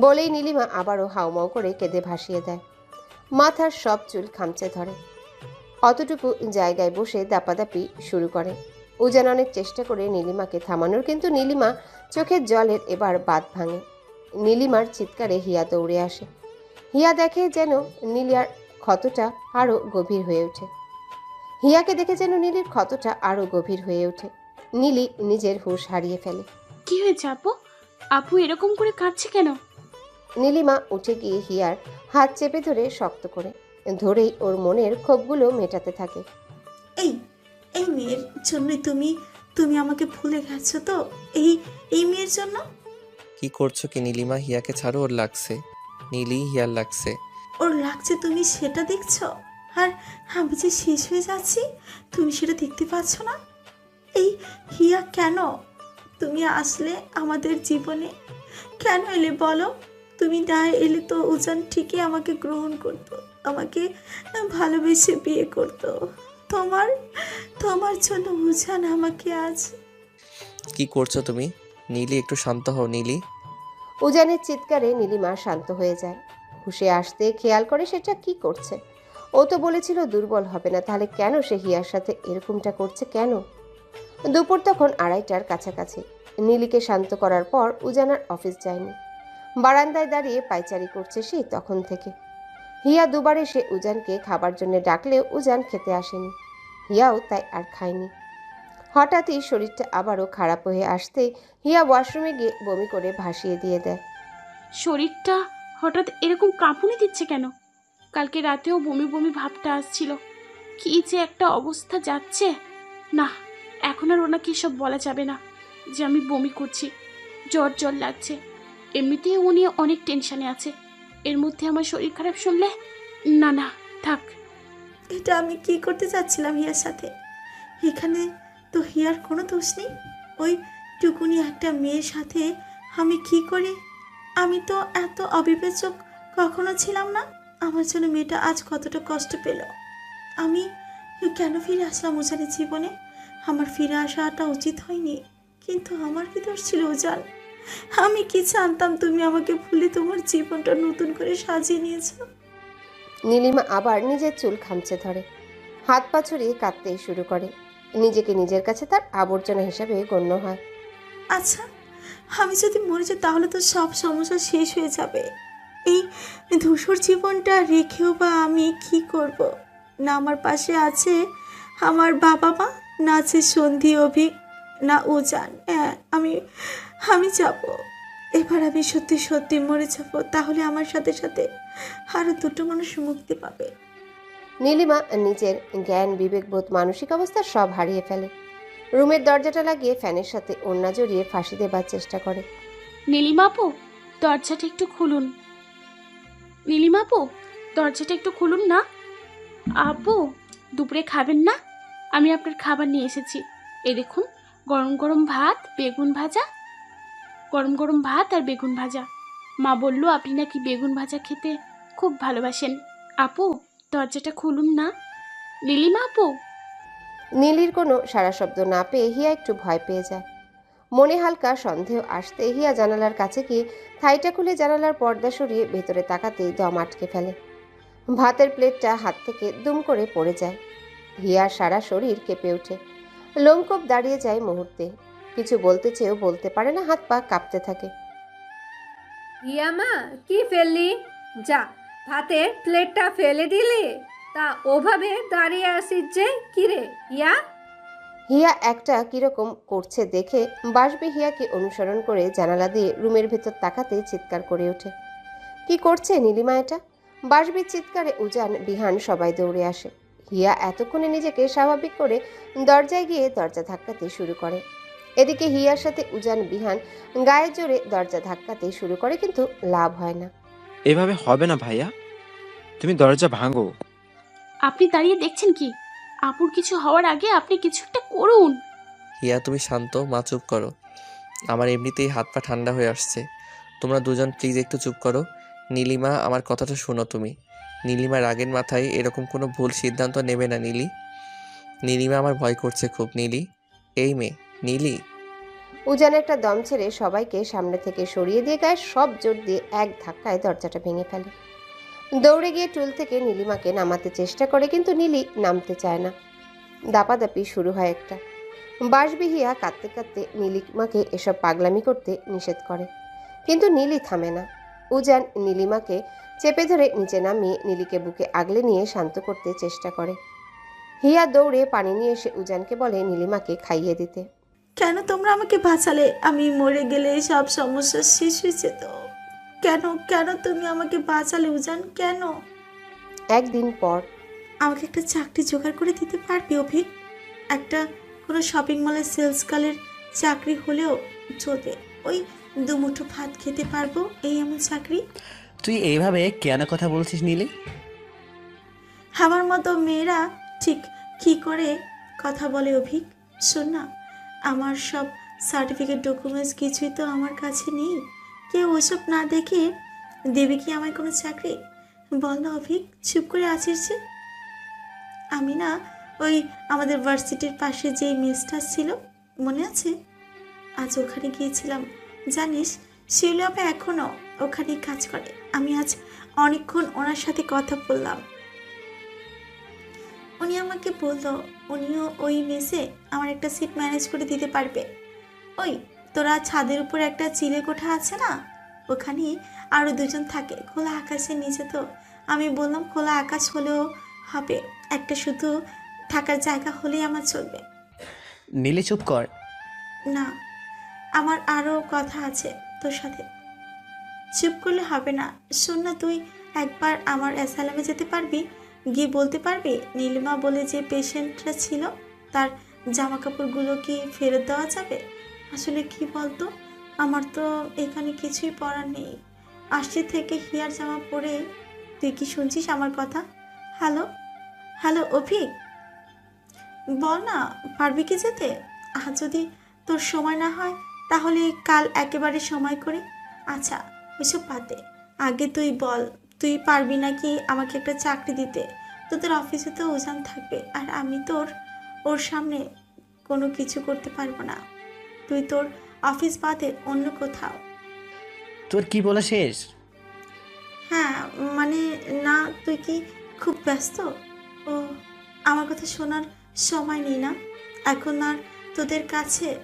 বলেই নীলিমা আবারও হাউমাউ করে কেঁদে ভাসিয়ে দেয়। মাথার সব চুল খামচে ধরে। অতটুকু জায়গায় বসে দাপাদাপি শুরু করে। উজান অনেক চেষ্টা করে নীলিমাকে থামানোর, কিন্তু নীলিমা চোখের জলের এবার বাদ ভাঙে। নীলিমার চিৎকারে হিয়া দৌড়ে আসে। হিয়া দেখে যেন নীলিয়ার ক্ষতটা আরও গভীর হয়ে ওঠে। হিয়াকে দেখে যেন নীলির ক্ষতটা আরও গভীর হয়ে ওঠে। নীলি নিজের হুঁশ হারিয়ে ফেলে। কি হয়েছে আপু? আপু এরকম করে কাঁদছে কেন? নীলিমা উঠে গিয়ে হিয়ার হাত চেপে ধরে শক্ত করে ধরেই ওর মনের ক্ষোভগুলো মেটাতে থাকে। এই এই মেয়ের জন্যই তুমি তুমি আমাকে ভুলে গেছো তো? এই এই মেয়ের জন্য? কি করছ কি নীলিমা? হিয়াকে ছাড়ো ওর লাগছে। নীলি হিয়ার লাগছে। ওর লাগছে তুমি সেটা দেখছ? আর আমি যে শেষ হয়ে যাচ্ছি তুমি সেটা দেখতে পাচ্ছ না? এই হিয়া কেন? তুমি আসলে আমাদের জীবনে কেন এলে বলো? তুমি না এলে তো উজান ঠিকই আমাকে গ্রহণ করতো আমাকে ভালোবেসে বিয়ে করতো। তোমার তোমার জন্য উজান আমাকে আজ কি করছ তুমি? নীলি একটু শান্ত হও নীলি। উজানের চিৎকারে নীলিমা শান্ত হয়ে যায়। হুশে আসতে খেয়াল করে সেটা কি করছে। ও তো বলেছিল দুর্বল হবে না তাহলে কেন সে হিয়ার সাথে এরকমটা করছে কেন? দুপুর তখন আড়াইটার কাছাকাছি। নীলিকে শান্ত করার পর উজানার অফিস যায়নি। বারান্দায় দাঁড়িয়ে পাইচারি করছে সেই তখন থেকে। হিয়া দুবার এসে উজানকে খাবার জন্য ডাকলেও উজান খেতে আসেনি। হিয়াও তাই আর খায়নি। হঠাৎই শরীরটা আবারও খারাপ হয়ে আসতেই হিয়া ওয়াশরুমে গিয়ে বমি করে ভাসিয়ে দিয়ে দেয়। শরীরটা হঠাৎ এরকম কাঁপুনি দিচ্ছে কেন? কালকে রাতেও বমি বমি ভাবটা আসছিল। কি যে একটা অবস্থা যাচ্ছে। না, এখন আর ওনাকে এসব বলা যাবে না যে আমি বমি করছি। জ্বর জ্বর লাগছে। এমনিতেই উনি অনেক টেনশনে আছে। এর মধ্যে আমার শরীর খারাপ শুনলে, না না, থাক। এটা আমি কি করতে চাচ্ছিলাম হিয়ার সাথে? এখানে তো হিয়ার কোনো দোষ নেই। ওই টুকুনি একটা মেয়ের সাথে আমি কি করি? আমি তো এত অবিবেচক কখনো ছিলাম না। আমার জন্য মেয়েটা আজ কতটা কষ্ট পেল। আমি কেন ফিরে আসলাম উজানের জীবনে? আমার ফিরে আসাটা উচিত হয়নি। কিন্তু আমার কি দোষ ছিল উজান? আমি কি জানতাম তুমি আমাকে ভুলে তোমার জীবনটা নতুন করে সাজিয়ে নিয়েছো? নীলিমা আবার নিজের চুল খামচে ধরে। হাত পা ছড়িয়ে কাঁদতে শুরু করে। নিজেকে নিজের কাছে তার আবর্জনা হিসাবে গণ্য হয়। আচ্ছা আমি যদি মরে যাই তাহলে তো সব সমস্যা শেষ হয়ে যাবে। এই ধূসর জীবনটা রেখেও বা আমি কি করব? না আমার পাশে আছে আমার বাবা মা না আছে সন্ধি অভিক না উজান হ্যাঁ আমি আমি যাব। এবার আমি সত্যি সত্যি মরে যাব তাহলে আমার সাথে সাথে আরও দুটো মানুষ মুক্তি পাবে। নীলিমা নিজের জ্ঞান বিবেকবোধ মানসিক অবস্থা সব হারিয়ে ফেলে। রুমের দরজাটা লাগিয়ে ফ্যানের সাথে ওড়না জড়িয়ে ফাঁসি দেবার চেষ্টা করে। নীলিমাপু দরজাটা একটু খুলুন। নীলিমাপু দরজাটা একটু খুলুন না। আপু দুপুরে খাবেন না? আমি আপনার খাবার নিয়ে এসেছি। এই দেখুন গরম গরম ভাত বেগুন ভাজা গরম গরম ভাত আর বেগুন ভাজা। মা বলল, আপনি নাকি বেগুন ভাজা খেতে খুব ভালোবাসেন। আপু, দরজাটা খুলুন না। নীলিমা আপু? নীলির কোনো সারা শব্দ না পেয়ে হিয়া একটু ভয় পেয়ে যায়। মনে হালকা সন্দেহ আসতে হিয়া জানালার কাছে গিয়ে থাইটা খুলে জানালার পর্দা সরিয়ে ভেতরে তাকাতেই দম আটকে ফেলে। ভাতের প্লেটটা হাত থেকে দুম করে পড়ে যায়। হিয়ার সারা শরীর কেঁপে ওঠে। লোমকোপ দাঁড়িয়ে যায় মুহূর্তে। কিছু বলতে চেয়েও বলতে পারে না হাত পা কাঁপতে থাকে। ইয়ামা কি ফেললি? যা ভাতের প্লেটটা ফেলে দিলি? তা ওভাবে দাঁড়িয়ে আসিস যে কিরে ইয়া হিয়া একটা কীরকম করছে দেখে বাসবি হিয়াকে অনুসরণ করে জানালা দিয়ে রুমের ভেতর তাকাতে চিৎকার করে ওঠে। কি করছে নীলিমা এটা? বাসবির চিৎকারে উজান বিহান সবাই দৌড়ে আসে। হিয়া এতক্ষণে নিজেকে স্বাভাবিক করে দরজায় গিয়ে দরজা ধাক্কাতে শুরু করে। এদিকে হিয়ার সাথে উজান বিহান গায়ে জোরে দরজা ধাক্কাতে শুরু করে কিন্তু লাভ হয় না। এভাবে হবে না ভাইয়া। তুমি দরজা ভাঙো। আপনি দাঁড়িয়ে দেখছেন কি? আপুর কিছু হওয়ার আগে আপনি কিছু একটা করুন। হিয়া তুমি শান্ত মা চুপ করো। আমার এমনিতেই হাত পা ঠান্ডা হয়ে আসছে। তোমরা দুজন প্লিজ একটু চুপ করো। নীলিমা আমার কথাটা শোনো তুমি। নীলিমা রাগের মাথায় এরকম কোনো ভুল সিদ্ধান্ত নেবে না নীলি। নীলিমা আমার ভয় করছে খুব নীলি। এই মেয়ে। নীলি। উজান একটা দম ছেড়ে সবাইকে সামনে থেকে সরিয়ে দিয়ে গায়ে সব জোর দিয়ে এক ধাক্কায় দরজাটা ভেঙে ফেলে। দৌড়ে গিয়ে টুল থেকে নীলিমাকে নামাতে চেষ্টা করে, কিন্তু নীলি নামতে চায় না। দাপাদাপি শুরু হয় একটা। বাঁশবিহিয়া কাঁদতে কাঁদতে নীলিমাকে এসব পাগলামি করতে নিষেধ করে, কিন্তু নীলি থামে না। উজান নীলিমাকে চেপে ধরে নিচে নামিয়ে নীলিকে বুকে আগলে নিয়ে শান্ত করতে চেষ্টা করে। হিয়া দৌড়ে পানি নিয়ে এসে উজানকে বলে নীলিমাকে খাইয়ে দিতে। কেন তোমরা আমাকে বাঁচালে? আমি মরে গেলে সব সমস্যা শেষ হয়েছে তো। কেন কেন তুমি আমাকে বাঁচালে উজান? কেন? একদিন পর। আমাকে একটা চাকরি জোগাড় করে দিতে পারবে অভিক একটা কোনো শপিং মলের সেলস গার্লের চাকরি হলেও চলবে। ওই দুমুঠো ভাত খেতে পারব এই এমন চাকরি? তুই এইভাবে কেন কথা বলছিস নীলি? আমার মতো মেয়েরা ঠিক কি করে কথা বলে অভিক শোন না আমার সব সার্টিফিকেট ডকুমেন্টস কিছুই তো আমার কাছে নেই। কেউ ওসব না দেখে দেবে কি আমায় কোনো চাকরি? বল না অভিক, চুপ করে আছিস যে। আমি না ওই আমাদের ভার্সিটির পাশে যেই মেসটা ছিল, মনে আছে? আজ ওখানে গিয়েছিলাম। জানিস শিউলি আপা এখনও ওখানে কাজ করে। আমি আজ অনেকক্ষণ ওনার সাথে কথা বললাম। উনি আমাকে বলল উনিও ওই মেসে আমার একটা সিট ম্যানেজ করে দিতে পারবে। ওই তোরা ছাদের উপর একটা চিলে কোঠা আছে না? ওখানে আরও দুজন থাকে খোলা আকাশের নিচে তো। আমি বললাম খোলা আকাশ হলেও হবে একটা শুধু থাকার জায়গা হলেই আমার চলবে। নীলি চুপ কর। না আমার আরও কথা আছে তোর সাথে। চুপ করলে হবে না। শোন না তুই একবার আমার অ্যাসালামে যেতে পারবি? গিয়ে বলতে পারবি? নীলিমা বলে যে পেশেন্টরা ছিল, তার জামা কাপড়গুলো কি ফেরত দেওয়া যাবে? আসলে কি বলতো? আমার তো এখানে কিছুই পরার নেই। আসছে থেকে হিয়ার জামা পরে, তুই কি শুনছিস আমার কথা? হ্যালো? হ্যালো, অভিক? বল না, পারবি কি যেতে? আর যদি তোর সময় না হয়, তাহলে কাল একেবারে সময় করে। আচ্ছা ওইসব পাতে আগে তুই বল। তুই পারবি নাকি আমাকে একটা চাকরি দিতে? তোদের অফিসে তো ওজান থাকবে আর আমি তোর ওর সামনে কোনো কিছু করতে পারব না। তুই তোর অফিস বাদে অন্য কোথাও। তোর কি বলা শেষ? হ্যাঁ মানে না তুই কি খুব ব্যস্ত? ও আমার কথা শোনার সময় নেই না? এখন আর তোদের কাছে?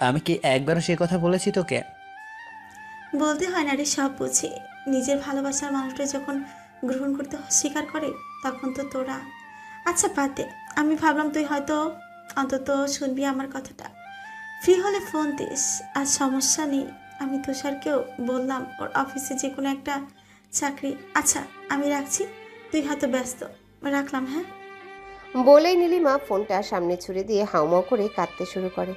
আমি কি একবারও সে কথা বলেছি তোকে? বলতে হয় না রে সব বুঝি। নিজের ভালোবাসার মানুষটা যখন গ্রহণ করতে স্বীকার করে, তখন তো তোরা আচ্ছা পাতে আমি ভাবলাম তুই হয়তো অন্তত শুনবি আমার কথাটা। ফ্রি হলে ফোন দিস, আর সমস্যা নেই। আমি তুষারকেও বললাম, ওর অফিসে যে কোনো একটা চাকরি। আচ্ছা আমি রাখছি, তুই হয়তো ব্যস্ত, রাখলাম হ্যাঁ? বলেই নীলিমা ফোনটা সামনে ছুড়ে দিয়ে হাউমাউ করে কাঁদতে শুরু করে।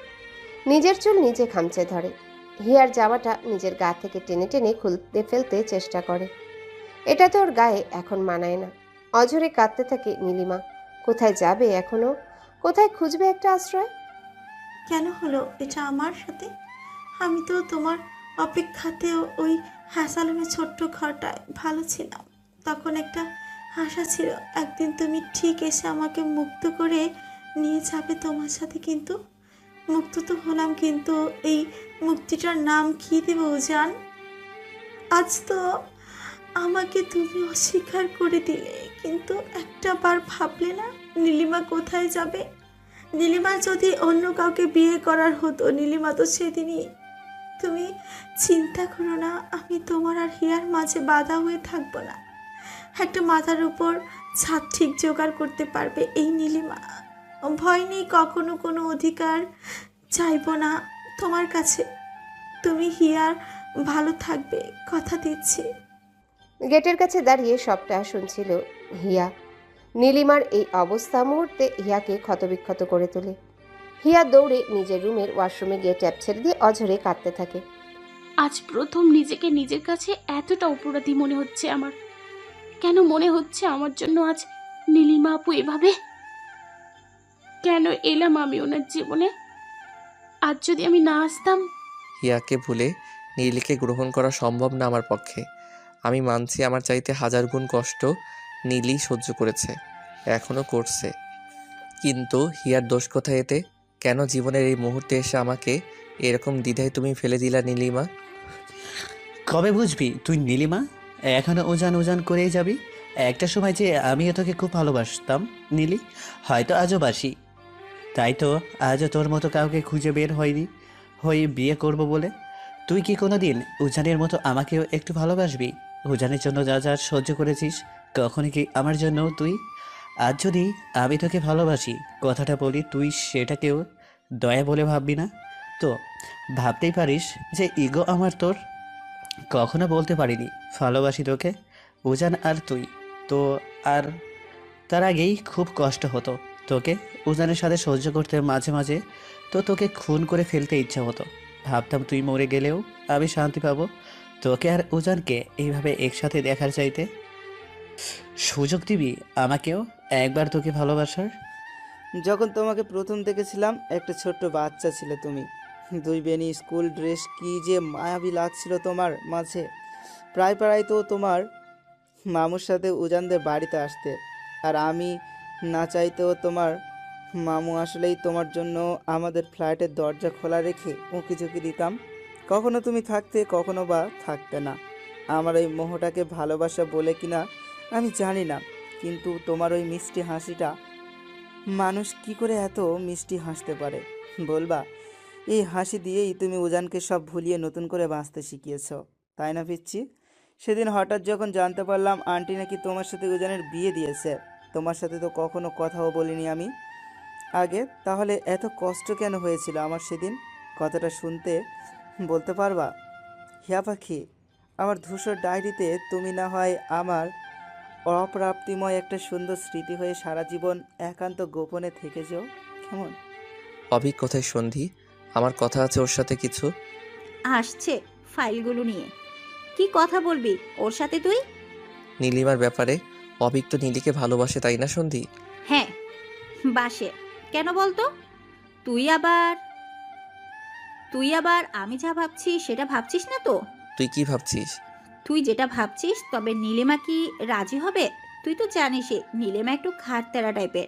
নিজের চুল নিজে খামচে ধরে। হিয়ার জামাটা নিজের গা থেকে টেনে টেনে খুলতে ফেলতে চেষ্টা করে। এটা তো ওর গায়ে এখন মানায় না। অঝরে কাঁদতে থাকে নীলিমা। কোথায় যাবে এখনও? কোথায় খুঁজবে একটা আশ্রয়? কেন হলো এটা আমার সাথে? আমি তো তোমার অপেক্ষাতেও ওই হাসালামের ছোট্ট ঘরটায় ভালো ছিলাম। তখন একটা আশা ছিল, একদিন তুমি ঠিক এসে আমাকে মুক্ত করে নিয়ে যাবে তোমার সাথে, কিন্তু মুক্ত তো হলাম, কিন্তু এই মুক্তিটার নাম কি দেব, জান? আজ তো আমাকে তুমি অস্বীকার করে দিলে, কিন্তু একটা বার ভাবলে না নীলিমা কোথায় যাবে? নীলিমা যদি অন্য কাউকে বিয়ে করার হতো, নীলিমা তো সেদিনই। তুমি চিন্তা করো না, আমি তোমার আর হিয়ার মাঝে বাধা হয়ে থাকব না। একটা মাথার উপর ছাদ ঠিক জোগাড় করতে পারবে এই নীলিমা। ভয় নেই কখনো কোনো অধিকার, চাইব না। তোমার কাছে। তুমি হিয়ার ভালো থাকবে কথা দিচ্ছি। গেটের কাছে দাঁড়িয়ে সবটা শুনছিল হিয়া। নীলিমার এই অবস্থা মুহূর্তে হিয়াকে ক্ষতবিক্ষত করে তোলে। হিয়া দৌড়ে নিজের রুমের ওয়াশরুমে গিয়ে ট্যাপ ছেড়ে দিয়ে অঝরে কাঁদতে থাকে। আজ প্রথম নিজেকে নিজের কাছে এতটা অপরাধী মনে হচ্ছে আমার। কেন মনে হচ্ছে আমার জন্য আজ নীলিমা আপু এভাবে? কেন এলাম আমি ওনার জীবনে? আজ যদি আমি না আসতাম? হিয়াকে ভুলে নীলিকে গ্রহণ করা সম্ভব না আমার পক্ষে। আমি মানছি আমার চাইতে হাজার গুণ কষ্ট নীলি সহ্য করেছে এখনও করছে। কিন্তু হিয়ার দোষ কোথায় এতে? কেন জীবনের এই মুহূর্তে এসে আমাকে এরকম দ্বিধায় তুমি ফেলে দিলা নীলিমা? কবে বুঝবি? তুই নীলিমা? এখনও উজান উজান করেই যাবি? একটা সময় যে আমিও তোকে খুব ভালোবাসতাম নীলি। হয়তো আজও বাসি। তাই তো আজও তোর মতো কাউকে খুঁজে বের হয়নি, হয়ে বিয়ে করব বলে? তুই কি কোনো দিন উজানের মতো আমাকেও একটু ভালোবাসবি? উজানের জন্য যা যা সহ্য করেছিস, কখনই কি আমার জন্য তুই? আজ যদি আমি তোকে ভালোবাসি, কথাটা বলি তুই সেটাকেও দয়া বলে ভাববি না? তো ভাবতেই পারিস যে ইগো আমার তোর? কখনো বলতে পারিনি ভালোবাসি তোকে, উজান আর তুই। তো আর তার আগেই খুব কষ্ট হতো। তোকে উজানের সাথে সহ্য করতে মাঝে মাঝে তো তোকে খুন করে ফেলতে ইচ্ছা হতো। ভাবতাম তুই মরে গেলেও আমি শান্তি পাবো। তোকে আর উজানকে এইভাবে একসাথে দেখার চাইতে সুযোগ দিবি আমাকেও একবার তোকে ভালোবাসার? যখন তোমাকে প্রথম দেখেছিলাম, একটা ছোট্ট বাচ্চা ছিলে তুমি। দুই বেনি স্কুল ড্রেস, কি যে মায়াবী লাগছিল তোমার মাঝে। প্রায় প্রায় তো তোমার মামুর সাথে উজানদের বাড়িতে আসতে। আর আমি না চাইতেও তোমার মামু আসলেই তোমার জন্য আমাদের ফ্ল্যাটের দরজা খোলা রেখে উঁকি ঝুঁকি দিতাম। কখনো তুমি থাকতে, কখনো বা থাকতে না। আমার ওই মোহটাকে ভালোবাসা বলে কিনা আমি জানি না, কিন্তু তোমার ওই মিষ্টি হাসিটা, মানুষ কি করে এত মিষ্টি হাসতে পারে? বলবা, এই হাসি দিয়েই তুমি উজানকে সব ভুলিয়ে নতুন করে বাঁচতে শিখিয়েছ, তাই না পিচ্ছি? সেদিন হঠাৎ যখন জানতে পারলাম আন্টি নাকি তোমার সাথে উজানের বিয়ে দিয়েছে তোমার সাথে তো কখনো কথাও বলিনি আমি। আগে তাহলে এত কষ্ট কেন হয়েছিল আমার সেদিন? কথাটা শুনতে বলতে পারবা? হিয়া পাখি আমার ধূসর ডায়েরিতে তুমি না হয় আমার অপ্রাপ্তিময় একটা সুন্দর স্মৃতি হয়ে সারা জীবন একান্ত গোপনে থেকে যেও কেমন? অভিক কোথায় সন্ধি? আমার কথা আছে ওর সাথে কিছু? আসছে ফাইলগুলো নিয়ে। কি কথা বলবি? ওর সাথে তুই? নীলিমার ব্যাপারে অভিক তো নীলিকে ভালোবাসে তাই না সন্ধি? হ্যাঁ বাসে। কেন বলতো? তুই আবার তুই আবার আমি যা ভাবছি সেটা ভাবছিস না তো? তুই কি ভাবছিস? তুই যেটা ভাবছিস তবে নীলিমা কি রাজি হবে? তুই তো জানিসই নীলিমা একটু খাটতেরা টাইপের।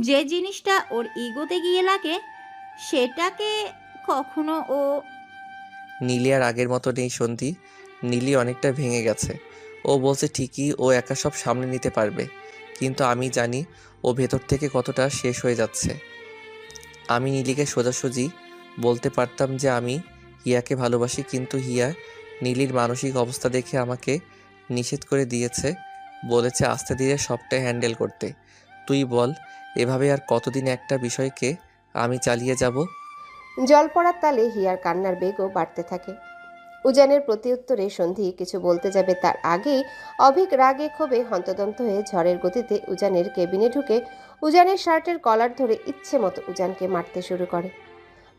যে জিনিসটা ওর ইগোতে গিয়ে লাগে সেটাকে কখনো ও নীলি আর আগের মতো নেই সন্ধি। নীলি অনেকটা ভেঙে গেছে। ও বলছে ঠিকই ও একা সব সামনে নিতে পারবে। কিন্তু আমি জানি ও ভেতর থেকে কতটা শেষ হয়ে যাচ্ছে। আমি নীলিকে সোজাসুজি বলতে পারতাম যে আমি হিয়াকে ভালোবাসি, কিন্তু হিয়া নীলির মানসিক অবস্থা দেখে আমাকে নিষেধ করে দিয়েছে, বলেছে আস্তে ধীরে সবটাই হ্যান্ডেল করতে। তুই বল, এভাবে আর কতদিন একটা বিষয়কে আমি চালিয়ে যাব? জল পড়ার তালে হিয়ার কান্নার বেগও বাড়তে থাকে। উজানের প্রতি উত্তরে সন্ধি কিছু বলতে যাবে তার আগেই অভিক রাগে ক্ষোভে হন্তদন্ত হয়ে ঝড়ের গতিতে উজানের কেবিনে ঢুকে উজানের শার্টের কলার ধরে ইচ্ছে মতো উজানকে মারতে শুরু করে।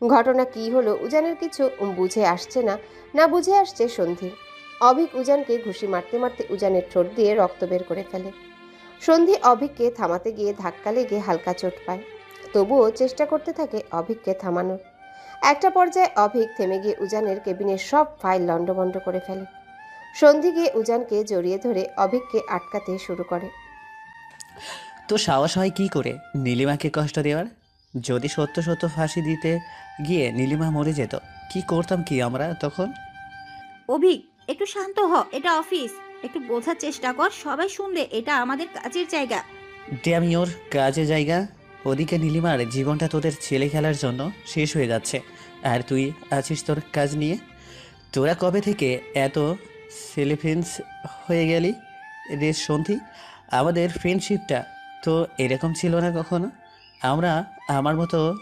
ঘটনা কি হলো উজানের কিছু বুঝে আসছে না না বুঝে আসছে সন্ধি। অভিক উজানকে ঘুষি মারতে মারতে উজানের ঠোঁট দিয়ে রক্ত বের করে ফেলে। সন্ধি অভিককে থামাতে গিয়ে ধাক্কা লেগে হালকা চোট পায়। তবুও চেষ্টা করতে থাকে অভিককে থামানোর। একটা পর্যায়ে অভিক থেমে গিয়ে উজানের কেবিনের সব ফাইল লণ্ডভণ্ড করে ফেলে। সন্ধি গিয়ে উজানকে জড়িয়ে ধরে অভিককে আটকাতে শুরু করে। তো সাহস হয় কি করে নীলিমাকে কষ্ট দেওয়ার? যদি সত্য সত্য ফাঁসি দিতে গিয়ে নীলিমা মরে যেত কি করতাম কি আমরা তখন? অভিক একটু শান্ত হ এটা অফিস। একটু বোঝার চেষ্টা কর সবাই শুনবে এটা আমাদের কাজের জায়গা। ড্যাম ইওর কাজের জায়গা। ওদিকে নীলিমার জীবনটা তোদের ছেলে খেলার জন্য শেষ হয়ে যাচ্ছে। আর তুই আছিস তোর কাজ নিয়ে? তোরা কবে থেকে এত সেলিফেন্স হয়ে গেলি রে সন্ধি? আমাদের ফ্রেন্ডশিপটা তো এরকম ছিল না কখনো? আমরা আমার মতো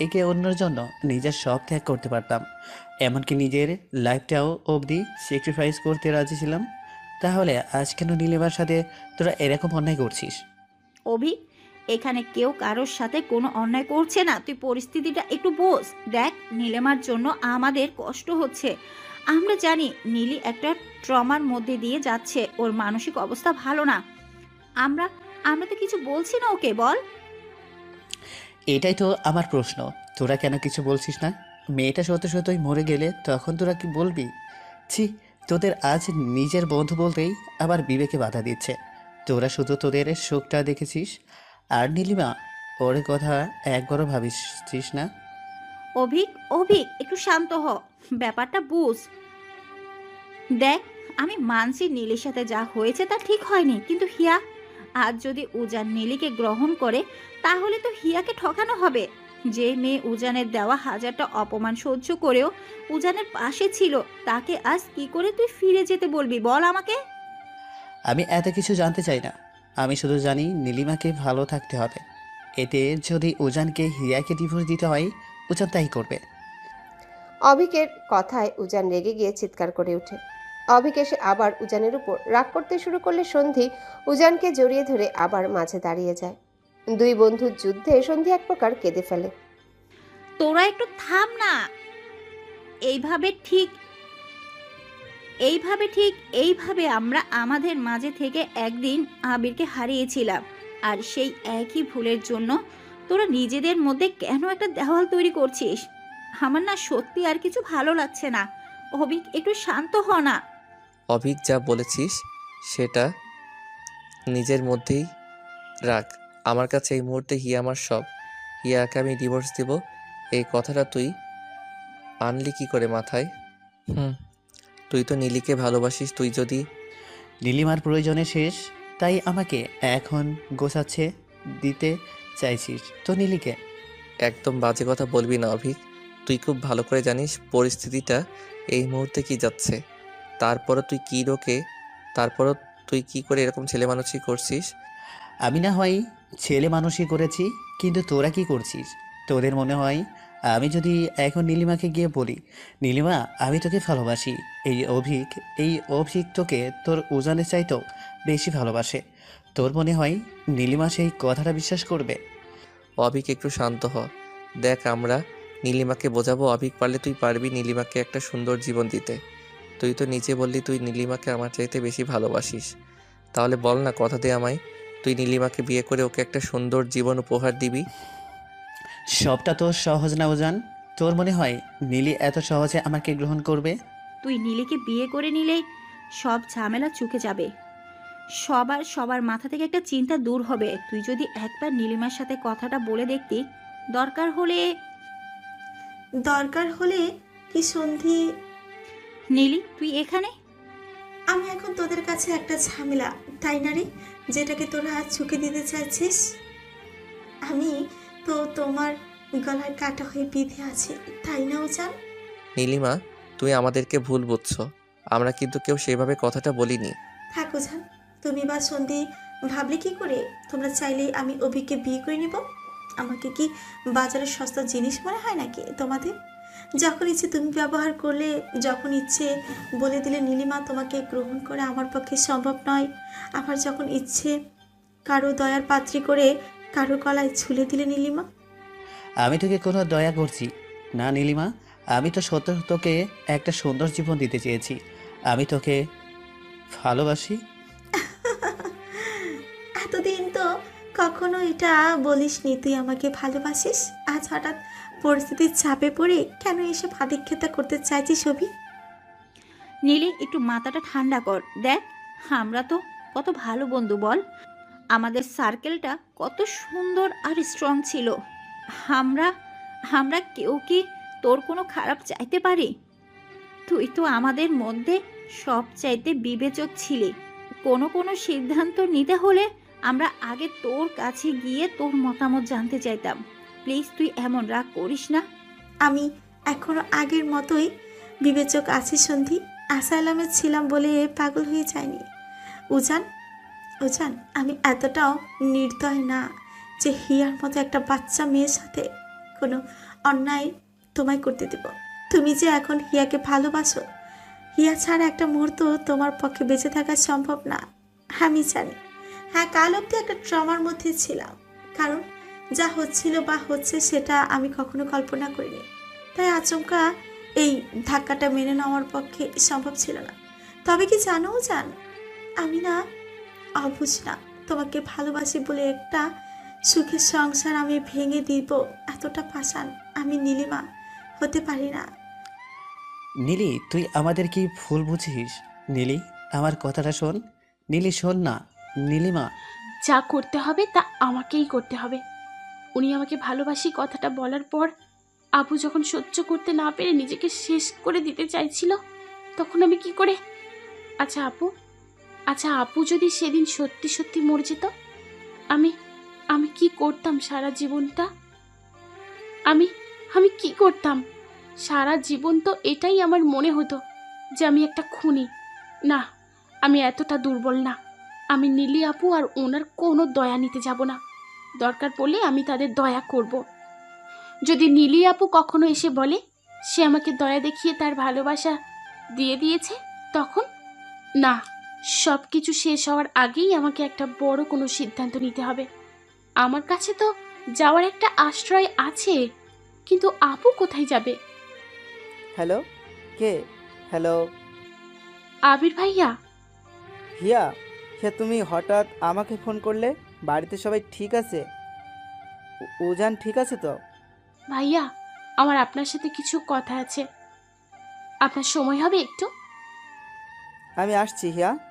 একে অন্যের জন্য নিজের সব ত্যাগ করতে পারতাম। এমনকি নিজের লাইফটাও অবধি স্যাক্রিফাইস করতে রাজি ছিলাম। তাহলে আজ কেন নীলিমার সাথে তোরা এরকম অন্যায় করছিস? অভি এখানে কেউ কারোর সাথে কোনো অন্যায় করছে না। তুই পরিস্থিতিটা একটু বোঝ। দেখ, নীলেমার জন্য আমাদের কষ্ট হচ্ছে। আমরা জানি নীলি একটা ট্রমার মধ্যে দিয়ে যাচ্ছে। ওর মানসিক অবস্থা ভালো না। আমরা আমরা তো কিছু বলছি না ওকে, বল। এটাই তো আমার প্রশ্ন। তোরা কেন কিছু বলছিস না? মেয়েটা সত্য সত্যই মরে গেলে তখন তোরা কি বলবি? ছি, তোদের আজ নিজের বন্ধু বলতেই আবার বিবেকে বাধা দিচ্ছে। তোরা শুধু তোদের শোকটা দেখেছিস? আর নীলিমা ওর কথা একবারও ভাবিস না? অভিক অভিক একটু শান্ত হ। ব্যাপারটা বুঝ। দেখ আমি মানছি নীলির সাথে যা হয়েছে তা ঠিক হয়নি কিন্তু হিয়া আজ যদি উজান নীলিকে গ্রহণ করে তাহলে তো হিয়াকে ঠকানো হবে। যে মেয়ে উজানের দেওয়া হাজারটা অপমান সহ্য করেও উজানের পাশে ছিল তাকে আজ কি করে তুই ফিরে যেতে বলবি বল আমাকে? আমি এত কিছু জানতে চাই না। আমি শুধু জানি নীলিমাকে ভালো থাকতে হবে। এতে যদি উজানকে হিয়াকে ডিভোর্স দিতে হয় উজান তাই করবে। অভিকের কথায় উজান রেগে গিয়ে চিৎকার করে ওঠে। অভিক এসে আবার উজানের উপর রাগ করতে শুরু করলে সন্ধি উজানকে জড়িয়ে ধরে আবার মাঝে দাঁড়িয়ে যায়। দুই বন্ধুর যুদ্ধে সন্ধি এক প্রকার কেঁদে ফেলে। তোরা একটু থাম না। এইভাবে ঠিক এইভাবে ঠিক এইভাবে আমরা আমাদের মাঝে থেকে একদিন আবিরকে হারিয়েছিলাম। আর সেই একই ভুলের জন্য তোরা নিজেদের মধ্যে কেন একটা দেওয়াল তৈরি করছিস? আমার না সত্যি আর কিছু ভালো লাগছে না। অভিক, একটু শান্ত হ না। অভিক যা বলেছিস, সেটা নিজের মধ্যেই রাখ। আমার কাছে এই মুহূর্তে হিয়া আমার সব। হিয়াকে আমি ডিভোর্স দিব। এই কথাটা তুই আনলি কি করে মাথায়? হুম। তুই তো নীলিকে ভালোবাসিস তুই যদি। নীলিমার প্রয়োজনে শেষ তাই আমাকে এখন গোছাচ্ছে দিতে চাইছিস তো নীলিকে? একদম বাজে কথা বলবি না অভিক। তুই খুব ভালো করে জানিস পরিস্থিতিটা এই মুহূর্তে কি যাচ্ছে। তারপরও তুই কী রোকে তারপরও তুই কি করে এরকম ছেলে মানুষই করছিস? আমি না হয় ছেলে মানুষই করেছি কিন্তু তোরা কি করছিস? তোদের মনে হয় আমি যদি এখন নীলিমাকে গিয়ে বলি, নীলিমা, আমি তোকে ভালোবাসি। এই অভিক এই অভিক তোকে তোর উজানের চাইতেও বেশি ভালোবাসে। তোর মনে হয় নীলিমা সেই কথাটা বিশ্বাস করবে? অভিক, একটু শান্ত হ। দেখ আমরা নীলিমাকে বোঝাবো, অভিক পারলে তুই পারবি নীলিমাকে একটা সুন্দর জীবন দিতে। তুই তো নিজে বললি তুই নীলিমাকে আমার চাইতে বেশি ভালোবাসিস। তাহলে বল না, কথা দে আমায়, তুই নীলিমাকে বিয়ে করে ওকে একটা সুন্দর জীবন উপহার দিবি? সবটা তো সহজ না উজান। তোর মনে হয় নীলি এত সহজে আমাকে গ্রহণ করবে? তুই নীলিকে বিয়ে করে নিলে সব ঝামেলা চুকে যাবে। সবার সবার মাথা থেকে একটা চিন্তা দূর হবে। তুই যদি একবার নীলিমার সাথে কথাটা বলে দেখতি দরকার হলে দরকার হলে কি সন্ধি? নীলি তুই এখানে? আমি এখন তোদের কাছে একটা ঝামেলা তাই না রে? যেটাকে তোরা চুকে দিতে চাইছিস? আমি তো তোমার গলায় কাটা হয়ে বিধে আছে তাই না জান নীলিমা তুমি আমাদেরকে ভুল বুঝছ। আমরা কিন্তু কেউ সেভাবে কথাটা বলিনি। থাকো জান তুমি বা সন্ধি ভাবলে কি করে? তোমরা চাইলে আমি অভিকে বিয়ে করে নিব। আমাকে কি বাজারের সস্তা জিনিস মনে হয় নাকি তোমাদের? যখন ইচ্ছে তুমি ব্যবহার করলে যখন ইচ্ছে বলে দিলে নীলিমা তোমাকে গ্রহণ করে আমার পক্ষে সম্ভব নয়। আমার যখন ইচ্ছে কারও দয়ার পাত্রী করে কারও গলায় ঝুলে দিলে নীলিমা? আমি তোকে কোনো দয়া করছি না নীলিমা। আমি তো সত্য তোকে একটা সুন্দর জীবন দিতে চেয়েছি। আমি তোকে ভালোবাসি। এতদিন তো কখনো এটা বলিসনি তুই আমাকে ভালোবাসিস? আজ হঠাৎ পরিস্থিতির চাপে পড়ে কেন এসে ভাদিক্ষেতা করতে চাইছিস অভি? নীলি একটু মাথাটা ঠান্ডা কর দেখ আমরা তো কত ভালো বন্ধু বল। আমাদের সার্কেলটা কত সুন্দর আর স্ট্রং ছিল। আমরা আমরা কেউ কি তোর কোনো খারাপ চাইতে পারি? তুই তো আমাদের মধ্যে সব চাইতে বিবেচক ছিলি। কোনো কোনো সিদ্ধান্ত নিতে হলে আমরা আগে তোর কাছে গিয়ে তোর মতামত জানতে চাইতাম। প্লিজ তুই এমন রাগ করিস না। আমি এখনও আগের মতোই বিবেচক আছি সন্ধি। আসালামে ছিলাম বলে পাগল হয়ে যায়নি উজান উজান আমি এতটাও নির্দয় না যে হিয়ার মতো একটা বাচ্চা মেয়ের সাথে কোনো অন্যায় তোমায় করতে দেব। তুমি যে এখন হিয়াকে ভালোবাসো, হিয়া ছাড়া একটা মুহূর্ত তোমার পক্ষে বেঁচে থাকা সম্ভব না, আমি জানি। হ্যাঁ কাল অব্দি একটা ট্রমার মধ্যে ছিলাম, কারণ যা হচ্ছিল বা হচ্ছে সেটা আমি কখনো কল্পনা করিনি। তাই আচমকা এই ধাক্কাটা মেনে নেওয়ার পক্ষে সম্ভব ছিল না। তবে কি জানো জান, আমি না অবুঝ না তোমাকে ভালোবাসি বলে একটা সুখের সংসার আমি ভেঙে দিব। এতটা পাশান আমি নীলিমা হতে পারি না। নীলি তুই আমাদের কি ভুল বুঝিস? নীলি আমার কথাটা শোন। নীলি শোন না নীলিমা। যা করতে হবে তা আমাকেই করতে হবে। উনি আমাকে ভালোবাসি কথাটা বলার পর আপু যখন সহ্য করতে না পেরে নিজেকে শেষ করে দিতে চাইছিল তখন আমি কি করে? আচ্ছা আপু আচ্ছা আপু যদি সেদিন সত্যি সত্যি মরে যেত, আমি আমি কি করতাম সারা জীবনটা? আমি আমি কি করতাম? সারা জীবন তো এটাই আমার মনে হতো যে আমি একটা খুনি। না, আমি এতটা দুর্বল না। আমি নীলি আপু আর ওনার কোনো দয়া নিতে যাব না। দরকার পড়লে আমি তাদের দয়া করব। যদি নীলি আপু কখনো এসে বলে, সে আমাকে দয়া দেখিয়ে তার ভালোবাসা দিয়ে দিয়েছে, তখন না। সব কিছু শেষ হওয়ার আগেই আমাকে একটা বড় কোনো সিদ্ধান্ত নিতে হবে। আমার কাছে তো যাওয়ার একটা আশ্রয় আছে কিন্তু আপু কোথায় যাবে? হ্যালো কে? হ্যালো। আবির ভাইয়া? হিয়া হিয়া তুমি হঠাৎ আমাকে ফোন করলে? বাড়িতে সবাই ঠিক আছে? উজান ঠিক আছে তো? ভাইয়া আমার আপনার সাথে কিছু কথা আছে। আপনার সময় হবে একটু? আমি আসছি হিয়া।